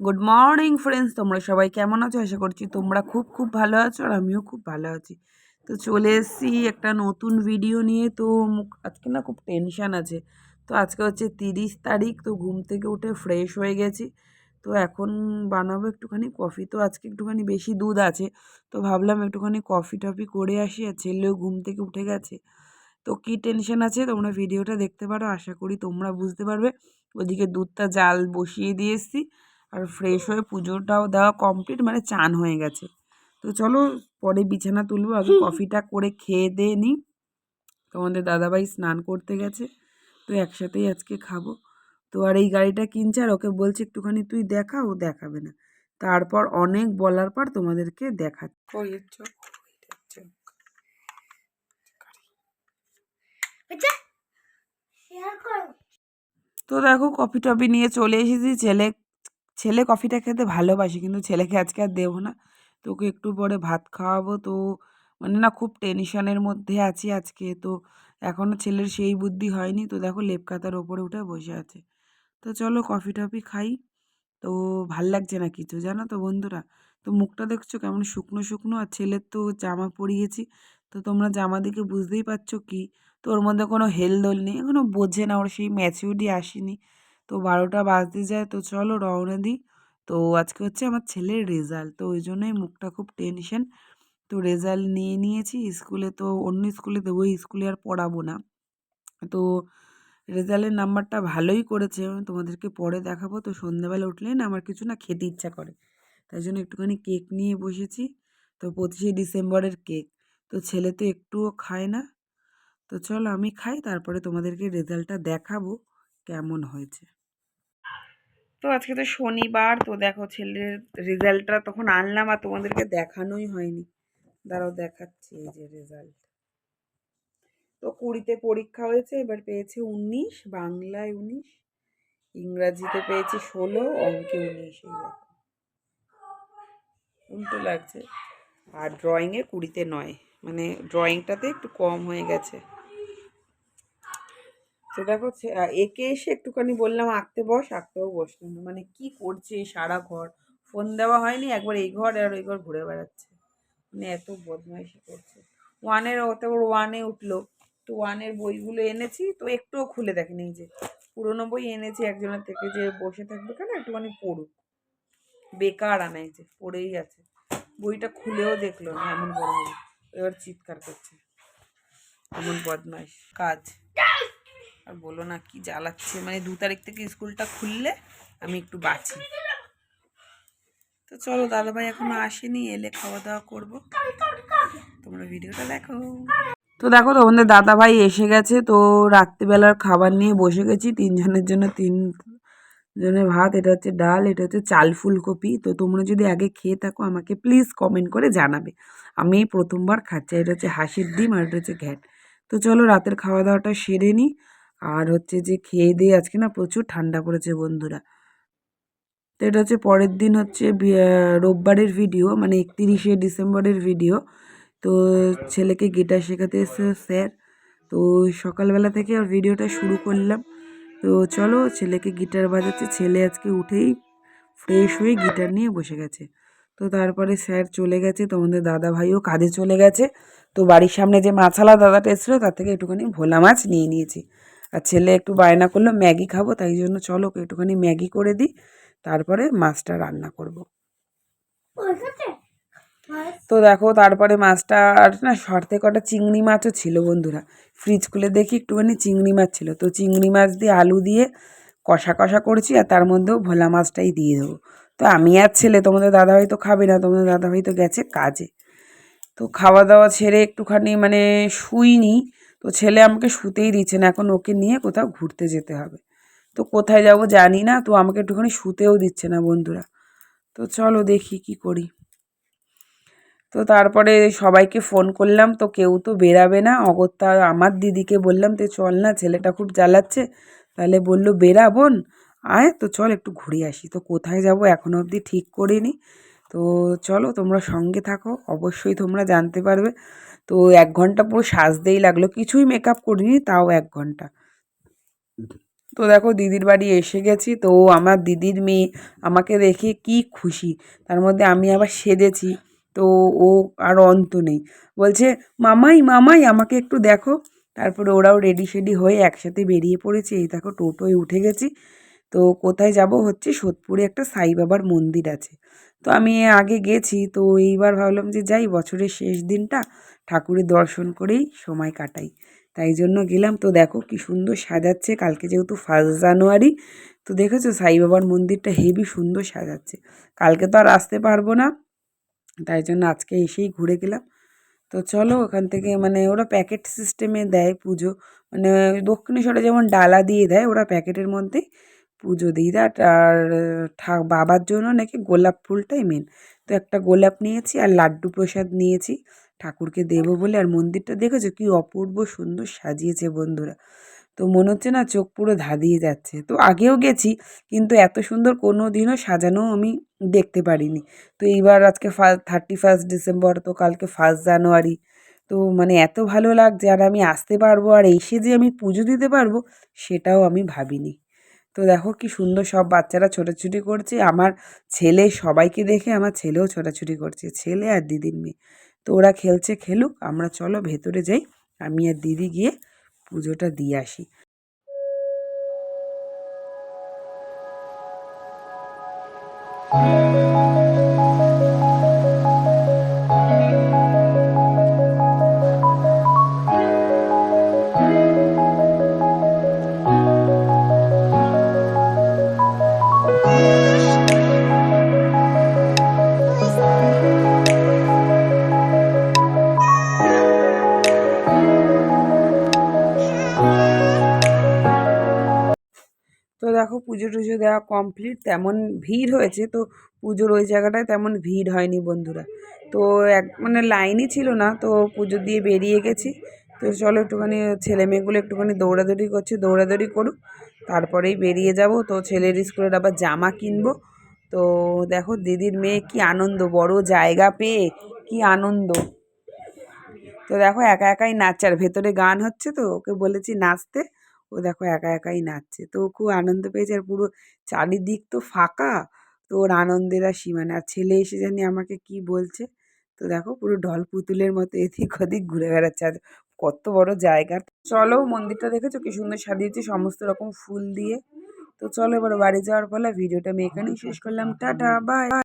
Good morning friends তোমরা সবাই কেমন আছো? আশা করছি তোমরা খুব খুব ভালো আছো আর আমিও খুব ভালো আছি। তো চলে এসেছি একটা নতুন ভিডিও নিয়ে। তো আজকে না খুব টেনশান আছে। তো আজকে হচ্ছে তিরিশ তারিখ, তো ঘুম থেকে উঠে ফ্রেশ হয়ে গেছি। তো এখন বানাবো একটুখানি কফি তো আজকে একটুখানি বেশি দুধ আছে। তো ভাবলাম একটুখানি কফি টফি করে আসি। আর ছেলেও ঘুম থেকে উঠে গেছে। তো কী টেনশন আছে? তোমরা ভিডিওটা দেখতে পারো। আশা করি তোমরা বুঝতে পারবে। ওদিকে দুধটা জাল বসিয়ে দিয়ে এসেছি। আর ফ্রেশ হয়ে পুজোটাও দেওয়া কমপ্লিট মানে চান হয়ে গেছে। তো চলো পরে বিছানা তুলবো আগে কফিটা করে খেয়ে দিয়ে নিই। তোমাদের দাদাভাই স্নান করতে গেছে তো একসাথেই আজকে খাব। তো আর এই গাড়িটা কিনছে আর ওকে বলছে একটুখানি তুই দেখা ও দেখাবে না। তারপর অনেক বলার পর তোমাদেরকে দেখাচ্ছে তো দেখো কফি টফি নিয়ে চলে এসেছি ছেলে ছেলে কফিটা খেতে ভালোবাসে, কিন্তু ছেলেকে আজকে আর দেবো না। তোকে একটু পরে ভাত খাওয়াবো। তো মানে না খুব টেনশনের মধ্যে আছি আজকে। তো এখনও ছেলের সেই বুদ্ধি হয়নি। তো দেখো লেপ কাতার ওপরে উঠে বসে আছে। তো চলো কফি টফি খাই। তো ভালো লাগছে না কিছু জানো তো বন্ধুরা? তো মুখটা দেখছ কেমন শুকনো শুকনো? আর ছেলের তো জামা পরিয়েছি। তো তোমরা জামা দেখে বুঝতেই পারছ কি? তো ওর মধ্যে কোনো হেলদোল নেই। এখনও বোঝে না, ওর সেই ম্যাচিউরিটি আসেনি। তো বারোটা বাজতে যায়, তো চলো রওনা দিই। তো আজকে হচ্ছে আমার ছেলের রেজাল্ট তো ওই জন্যই মুখটা খুব টেনশন তো রেজাল্ট নিয়ে নিয়েছি, স্কুলে তো অন্য স্কুলে দেবো স্কুলে আর পড়াবো না। তো রেজাল্টের নাম্বারটা ভালোই করেছে তোমাদেরকে পরে দেখাবো। তো সন্ধ্যেবেলা উঠলেই না আমার কিছু না খেতে ইচ্ছা করে। তাই জন্য একটুখানি কেক নিয়ে বসেছি। তো পঁচিশে ডিসেম্বরের কেক তো ছেলে তো একটুও খায় না। তো চলো আমি খাই, তারপরে তোমাদেরকে রেজাল্টটা দেখাবো, কেমন হয়েছে। তো আজকে তো শনিবার, তো দেখো ছেলের রেজাল্টটা তখন আনলাম আর তোমাদেরকে দেখানোই হয়নি। দাঁড়াও দেখাচ্ছি এই যে রেজাল্ট। তো কুড়িতে পরীক্ষা হয়েছে, এবার পেয়েছে উনিশ, বাংলায় উনিশ, ইংরাজিতে পেয়েছে ষোলো, অঙ্কে উনিশ, এই দেখো। উল্টো লাগছে। আর ড্রয়িংয়ে কুড়িতে নয় মানে ড্রয়িংটাতে একটু কম হয়ে গেছে। তো দেখো একে এসে একটুখানি বললাম, আঁকতে বস, আঁকতেও বসল না মানে কি করছে সারা ঘর? ফোন দেওয়া হয়নি, একবার এই ঘর আর ওই ঘর ঘুরে বেড়াচ্ছে। মানে এত বদমাইশি করছে। ওয়ানের, ওতে ওর ওয়ানে উঠল। তো ওয়ানের বইগুলো এনেছি, তো একটুও খুলে দেখেনি যে, পুরোনো বই এনেছি একজনের থেকে যে বসে থাকবে, কেন একটুখানি পড়ুক। বেকার আনাই যে পড়েই আছে বইটা খুলেও দেখল না, এমন বড়। এবার চিৎকার করছে। এমন বদমাইশ। কাজ। আর বলো না কি জ্বালাচ্ছে। মানে দু তারিখ থেকে স্কুলটা খুললে আমি একটু বাঁচি। তো চলো দাদাভাই এখনও আসেনি, এলে খাওয়া দাওয়া করব। তোমরা ভিডিওটা দেখো। তো দেখো তোমাদের দাদাভাই এসে গেছে, তো রাত্রিবেলার খাবার নিয়ে বসে গেছি। তিনজনের জন্য তিন জনের ভাত, এটা হচ্ছে ডাল, এটা হচ্ছে চাল ফুলকপি। তো তোমরা যদি আগে খেয়ে থাকো আমাকে প্লিজ কমেন্ট করে জানাবে। আমি প্রথমবার খাচ্ছি এটা হচ্ছে হাসির ডিম আর এটা হচ্ছে ঘ্যাট। তো চলো রাতের খাওয়া দাওয়াটা সেরে নিই। আর হচ্ছে যে খেয়ে দিয়ে আজকে না প্রচুর ঠান্ডা পড়েছে বন্ধুরা। তো এটা হচ্ছে পরের দিন হচ্ছে রোববারের ভিডিও মানে একতিরিশে ডিসেম্বরের ভিডিও তো ছেলেকে গিটার শেখাতে এসে স্যার। তো সকালবেলা থেকে আর ভিডিওটা শুরু করলাম। তো চলো ছেলেকে গিটার বাজাচ্ছে। ছেলে আজকে উঠেই ফ্রেশ হয়ে গিটার নিয়ে বসে গেছে। তো তারপরে স্যার চলে গেছে, তোমাদের দাদা ভাইও কাজে চলে গেছে। তো বাড়ির সামনে যে মাছালা দাদাটা এসেছিল, তার থেকে একটুখানি ভোলা মাছ নিয়ে নিয়েছি। আর ছেলে একটু বায়না করল ম্যাগি খাব তাই জন্য চলো একটুখানি ম্যাগি করে দিই তারপরে মাছটা রান্না করব। তো দেখো তারপরে মাছটা আর না শর্তে কটা চিংড়ি মাছও ছিল বন্ধুরা। ফ্রিজ খুলে দেখি একটুখানি চিংড়ি মাছ ছিল। তো চিংড়ি মাছ দিয়ে আলু দিয়ে কষা কষা করছি আর তার মধ্যেও ভোলা মাছটাই দিয়ে দেবো। তো আমি আর ছেলে তোমাদের দাদাভাই তো খাবে না তোমাদের দাদাভাই তো গেছে কাজে। তো খাওয়া দাওয়া ছেড়ে একটুখানি মানে শুইনি তো ছেলে আমাকে শুতেই দিচ্ছে না, এখন ওকে নিয়ে কোথাও ঘুরতে যেতে হবে। তো কোথায় যাব জানি না, তো আমাকে একটুখানি শুতেও দিচ্ছে না বন্ধুরা। তো চলো দেখি কি করি। তো তারপরে সবাইকে ফোন করলাম, তো কেউ তো বেরাবে না। অগত্যা আমার দিদিকে বললাম, তো চল না, ছেলেটা খুব জ্বালাচ্ছে। তাহলে বলল, বেরা বোন, আয়, তো চল একটু ঘুরে আসি। তো কোথায় যাব এখনও অবধি ঠিক করিনি। তো চলো তোমরা সঙ্গে থাকো, অবশ্যই তোমরা জানতে পারবে। তো এক ঘণ্টা পুরো সাজতেই লাগল। কিছুই মেকআপ করিনি, তাও এক ঘণ্টা। তো দেখো দিদির বাড়ি এসে গেছি, তো আমার দিদির মেয়ে আমাকে দেখে কি খুশি। তার মধ্যে আমি আবার সেজেছি, তো ও আর অন্ত নেই। বলছে, মামাই মামাই, আমাকে একটু দেখো। তারপরে ওরাও রেডি শেডি হয়ে একসাথে বেরিয়ে পড়েছে। এই দেখো টোটোয় উঠে গেছি। তো কোথায় যাব হচ্ছে, সোদপুরে একটা সাই বাবার মন্দির আছে। তো আমি আগে গেছি, তো এইবার ভাবলাম যে যাই, বছরের শেষ দিনটা ঠাকুরের দর্শন করেই সময় কাটাই। তাই জন্য গেলাম। তো দেখো কি সুন্দর সাজাচ্ছে। কালকে যেহেতু ফার্স্ট জানুয়ারি, তো দেখেছ সাইবাবার মন্দিরটা হেভি সুন্দর সাজাচ্ছে। কালকে তো আর আসতে পারব না। তাই জন্য আজকে এসেই ঘুরে গেলাম। তো চলো ওখান থেকে মানে ওরা প্যাকেট সিস্টেমে দেয় পুজো। মানে দক্ষিণেশ্বরে যেমন ডালা দিয়ে দেয়, ওরা প্যাকেটের মধ্যে পুজো দিয়ে দেয়। আর বাবার জন্য নাকি গোলাপ ফুলটাই মেন তো একটা গোলাপ নিয়েছি আর লাড্ডু প্রসাদ নিয়েছি। ঠাকুরকে দেবো বলে আর মন্দিরটা দেখেছ? কি অপূর্ব সুন্দর সাজিয়েছে বন্ধুরা। তো মনে হচ্ছে না চোখ পুরো ধাঁধিয়ে যাচ্ছে। তো আগেও গেছি, কিন্তু এত সুন্দর কোনো দিনও সাজানো আমি দেখতে পারিনি। তো এইবার আজকে ফা থার্টি ফার্স্ট ডিসেম্বর তো কালকে ফার্স্ট জানুয়ারি তো মানে এত ভালো লাগছে আর আমি আসতে পারব আর এসে যে আমি পুজো দিতে পারব, সেটাও আমি ভাবিনি। তো দেখো কি সুন্দর সব বাচ্চারা ছোটাছুটি করছে। আমার ছেলে সবাইকে দেখে আমার ছেলেও ছোটাছুটি করছে, ছেলে আর দিদির মেয়ে। তো ওরা খেলছে, খেলুক, আমরা চলো ভেতরে যাই। আমি আর দিদি গিয়ে পুজোটা দিয়ে আসি। পুজো টুজো দেওয়া কমপ্লিট তেমন ভিড় হয়েছে। তো পুজোর ওই জায়গাটায় তেমন ভিড় হয়নি বন্ধুরা। তো এক মানে লাইনই ছিল না, তো পুজো দিয়ে বেরিয়ে গেছি। তো চলো একটুখানি ছেলে মেয়েগুলো একটুখানি দৌড়াদৌড়ি করছে, দৌড়াদৌড়ি করুক। তারপরেই বেরিয়ে যাব। তো ছেলের স্কুলের আবার জামা কিনবো। তো দেখো দিদির মেয়ে কি আনন্দ, বড় জায়গা পেয়ে কি আনন্দ। তো দেখো একা একাই নাচার, ভেতরে গান হচ্ছে তো, ওকে বলেছি নাচতে। ও দেখো একা একাই নাচছে। তো খুব আনন্দ পেয়েছে আর পুরো চারিদিক তো ফাঁকা। তো ওর আনন্দের আর সীমা আর ছেলে এসে জানি আমাকে কি বলছে? তো দেখো পুরো ঢল পুতুলের মতো এদিক ওদিক ঘুরে বেড়াচ্ছে। আর কত বড় জায়গা। চলো মন্দিরটা দেখেছ? কি সুন্দর সাজিয়েছে সমস্ত রকম ফুল দিয়ে। তো চলো এবার বাড়ি যাওয়ার ফলে ভিডিওটা আমি এখানেই শেষ করলাম। Ta-ta, bye.